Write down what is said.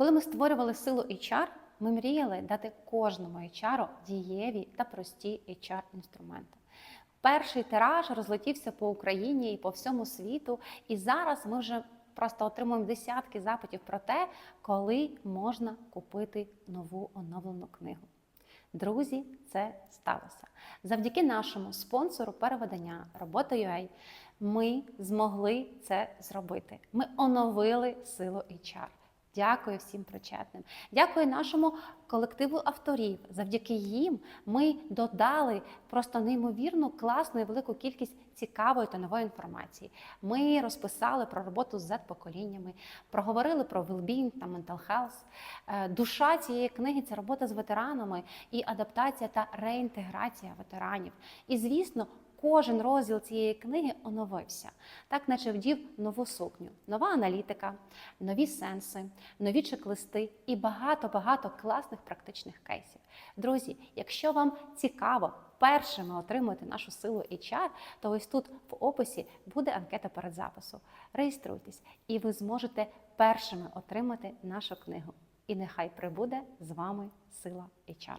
Коли ми створювали силу HR, ми мріяли дати кожному HR дієві та прості HR-інструменти. Перший тираж розлетівся по Україні і по всьому світу, і зараз ми вже просто отримуємо десятки запитів про те, коли можна купити нову оновлену книгу. Друзі, це сталося. Завдяки нашому спонсору переведення робота.ua ми змогли це зробити. Ми оновили силу HR. Дякую всім причетним. Дякую нашому колективу авторів. Завдяки їм ми додали просто неймовірну класну і велику кількість цікавої та нової інформації. Ми розписали про роботу з Z-поколіннями, проговорили про well-being та mental health. Е, Душа цієї книги це робота з ветеранами і адаптація та реінтеграція ветеранів. І звісно. Кожен розділ цієї книги оновився, так наче вдів нову сукню, нова аналітика, нові сенси, нові чек-листи і багато-багато класних практичних кейсів. Друзі, якщо вам цікаво першими отримати нашу силу HR, то ось тут в описі буде анкета перед запису. Реєструйтесь, і ви зможете першими отримати нашу книгу. І нехай прибуде з вами сила HR.